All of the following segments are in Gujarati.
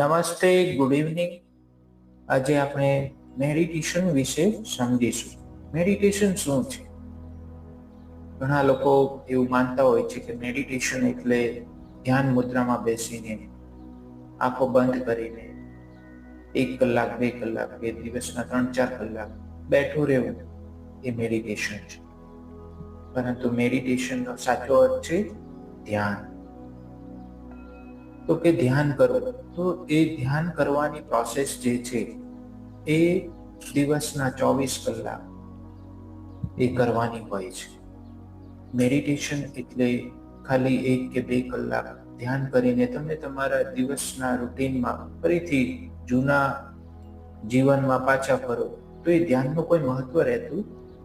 નમસ્તે ગુડ ઇવનિંગ આજે આપણે મેડિટેશન વિશે સમજીશું. મેડિટેશન શું છે? ઘણા લોકો એવું માનતા હોય છે કે મેડિટેશન એટલે ધ્યાન મુદ્રામાં બેસીને આંખો બંધ કરીને એક કલાક, બે કલાક, બે દિવસના ત્રણ, ચાર કલાક બેઠું રહેવું એ મેડિટેશન છે. પરંતુ મેડિટેશનનો સાચો અર્થ છે ધ્યાન. તો કે ધ્યાન કરો. તો એ ધ્યાન કરવાની પ્રોસેસ જે છે, એ દિવસના ચોવીસ કલાક એ કરવાની હોય છે. મેડિટેશન એટલે ખાલી એક કે બે કલાક ધ્યાન કરીને તમે તમારા દિવસના રૂટીનમાં ફરીથી જૂના જીવનમાં પાછા ફરો. તો એ ધ્યાનનું કોઈ મહત્વ રહેતું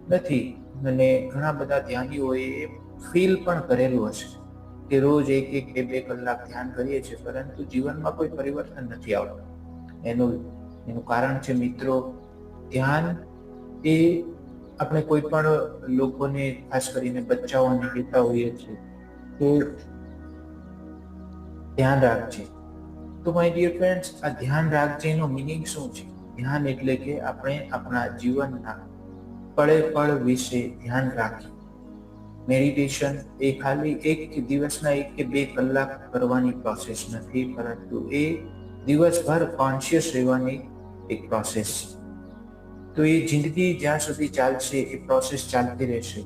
નથી. અને ઘણા બધા ધ્યાનીઓએ ફીલ પણ કરેલું હશે. કે રોજ એક એક બે બે કલાક ધ્યાન કરીએ છીએ, પરંતુ જીવનમાં કોઈ પરિવર્તન નથી આવતું. એનું એનું કારણ છે મિત્રો, ધ્યાન એ આપણે કોઈ પણ લોકોને, ખાસ કરીને બચ્ચાઓને કહેતા હોઈએ છીએ કે ધ્યાન રાખજે. તો માય ડિયર ફ્રેન્ડ્સ આ ધ્યાન રાખજે એનો મિનિંગ શું છે? ધ્યાન એટલે કે આપણે આપણા જીવનના પળે પળ વિશે ધ્યાન રાખીએ. મેડિટેશન એ ખાલી એક દિવસના એક કે બે કલાક કરવાની પ્રોસેસ નથી, પરંતુ એ દિવસભર કોન્શિયસ રહેવાની એક પ્રોસેસ તો એ જિંદગી જ્યાં સુધી ચાલશે, એ પ્રોસેસ ચાલતી રહેશે.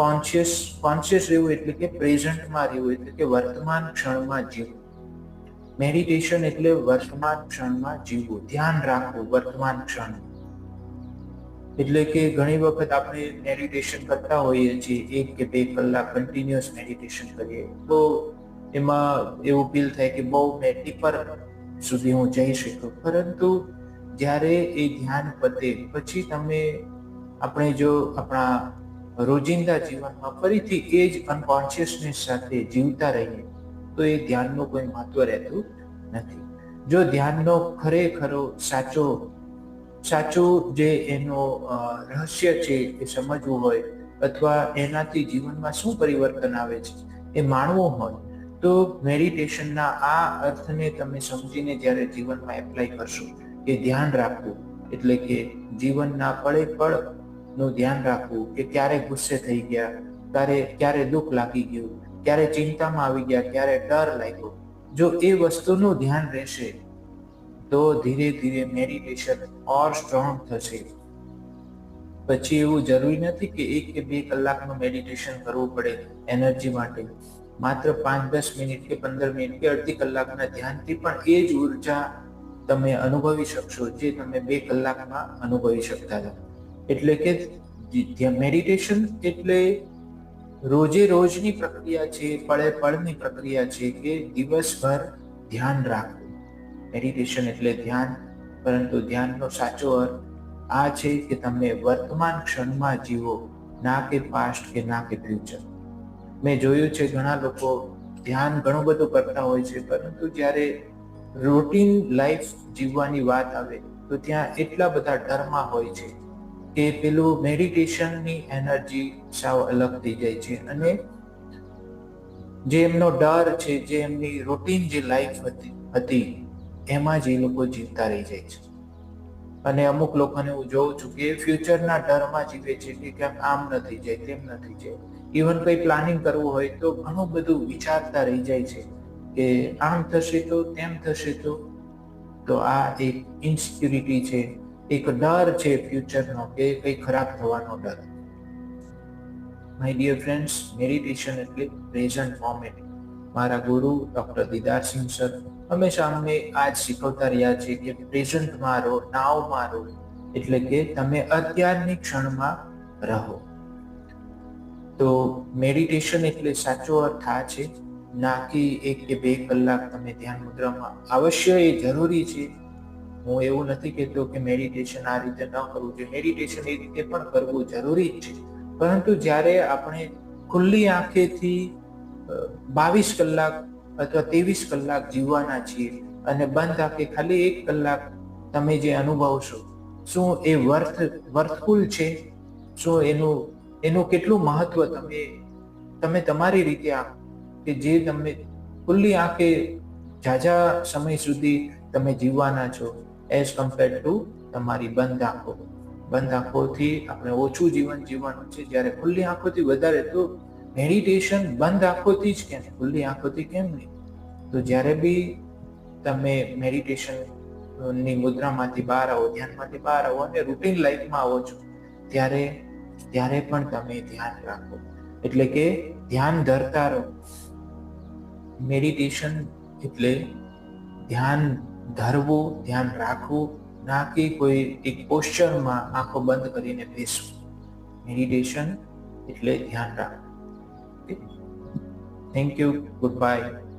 કોન્શિયસ કોન્શિયસ રહેવું એટલે કે પ્રેઝન્ટમાં રહેવું, એટલે કે વર્તમાન ક્ષણમાં જીવવું. મેડિટેશન એટલે વર્તમાન ક્ષણમાં જીવવું. ધ્યાન રાખવું, વર્તમાન ક્ષણ એટલે કે ઘણી વખત આપણે મેડિટેશન કરતા હોઈએ છીએ, એક કે બે કલાક કન્ટિન્યુઅસ મેડિટેશન કરીએ. તો એમાં એવું ફીલ થાય કે બહુ મેં ટીપર સુધી હું જઈ શકું પરંતુ જ્યારે એ ધ્યાન પતે, પછી તમે આપણે જો આપણા રોજિંદા જીવનમાં ફરીથી એ જ અનકોન્શિયસનેસ સાથે જીવતા રહીએ, તો એ ધ્યાનનું કોઈ મહત્વ રહેતું નથી. જો ધ્યાનનો ખરેખરો સાચો સાચું જે એનો રહસ્ય છે એ સમજવું હોય અથવા એનાથી જીવનમાં શું પરિવર્તન આવે છે એ માણવું હોય, તો મેડિટેશનના આ અર્થને તમે સમજીને જ્યારે જીવનમાં એપ્લાય કરશો, એ ધ્યાન રાખવું. એટલે કે જીવનના પળે પળનું ધ્યાન રાખવું કે ક્યારે ગુસ્સે થઈ ગયા, ક્યારે ક્યારે દુઃખ લાગી ગયું, ક્યારે ચિંતામાં આવી ગયા, ક્યારે ડર લાગ્યો. જો એ વસ્તુનું ધ્યાન રહેશે તો ધીરે ધીરે મેડિટેશન ઓર સ્ટ્રોંગ થશે. પછી એવું જરૂરી નથી કે એક કે બે કલાકનું મેડિટેશન કરવું પડે એનર્જી માટે. માત્ર પાંચ દસ મિનિટ કે પંદર મિનિટ કે અડધી કલાકના ધ્યાનથી પણ એ જ ઊર્જા તમે અનુભવી શકશો જે તમે બે કલાકમાં અનુભવી શકતા હતા. એટલે કે મેડિટેશન એટલે રોજે રોજની પ્રક્રિયા છે, પળે પળની પ્રક્રિયા છે કે દિવસભર ધ્યાન રાખવું. મેડિટેશન એટલે ધ્યાન. પરંતુ ધ્યાનનો સાચો અર્થ આ છે કે તમે વર્તમાન ક્ષણમાં જીવો, ના કે પાસ્ટ કે ના કે ફ્યુચર મેં જોયું છે ઘણા લોકો ધ્યાન ઘણું બધું કરતા હોય છે, પરંતુ જ્યારે રૂટીન લાઈફ જીવવાની વાત આવે, તો ત્યાં એટલા બધા ડરમાં હોય છે કે પેલું મેડિટેશનની એનર્જી સાવ અલગ થઈ જાય છે અને જે એમનો ડર છે, જે એમની રૂટીન જે લાઈફ હતી હતી એમાં જ એ લોકો જીવતા રહી જાય છે. અને અમુક લોકોને હું જોઉં છું કે ફ્યુચરના ડરમાં જીવે છે કે ક્યાંક આમ નથી જાય, તેમ નથી જાય. ઇવન કંઈ પ્લાનિંગ કરવું હોય તો ઘણું બધું વિચારતા રહી જાય છે કે આમ થશે તો તેમ થશે તો. તો આ એક ઇન્સિક્યુરિટી છે, એક ડર છે ફ્યુચરનો કે કંઈ ખરાબ થવાનો ડર. માય ડિયર ફ્રેન્ડ્સ મેડિટેશન એટલે પ્રેઝન્ટ મોમેન્ટ મારા ગુરુ, ડોક્ટર દિદારસિંહ સર, હંમેશા અમને આ જ શીખવતા રહ્યા છે કે પ્રેઝન્ટ મારો નાવ મારો, એટલે કે તમે અત્યારની ક્ષણમાં રહો. તો મેડિટેશન એટલે સાચો અર્થ આ છે, ના કે એક કે બે કલાક તમે ધ્યાન મુદ્રામાં. અવશ્ય એ જરૂરી છે. હું એવું નથી કહેતો કે મેડિટેશન આ રીતે ન કરવું જોઈએ. મેડિટેશન એ રીતે પણ કરવું જરૂરી છે. પરંતુ જ્યારે આપણે ખુલ્લી આંખેથી બાવીસ કલાક અથવા ત્રેવીસ કલાક જીવવાના છીએ અને બંધ આંખે ખાલી એક કલાક તમે જે અનુભવશો, શું એ વર્થ, વર્થફુલ છે? શું એનું એનું કેટલું મહત્વ તમે તમે તમારી રીતે આ કે જે તમે ખુલ્લી આંખે ઝાઝા સમય સુધી તમે જીવવાના છો એઝ કમ્પેર ટુ તમારી બંધ આંખો? બંધ આંખોથી આપણે ઓછું જીવન જીવવાનું છે. જ્યારે ખુલ્લી આંખોથી વધારે તો મેડિટેશન બંધ આંખોથી જ કેમ? ખુલ્લી આંખોથી કેમ નહીં? તો જ્યારે બી તમે મેડિટેશનની મુદ્રામાંથી બહાર આવો, ધ્યાનમાંથી બહાર આવો અને રૂટીન લાઈફમાં આવો છો, ત્યારે ત્યારે પણ તમે ધ્યાન રાખો. એટલે કે ધ્યાન ધરતા રહો. મેડિટેશન એટલે ધ્યાન ધરવું, ધ્યાન રાખવું, ના કે કોઈ એક પોસ્ચરમાં આંખો બંધ કરીને બેસવું. મેડિટેશન એટલે ધ્યાન રાખવું. Thank you. Goodbye.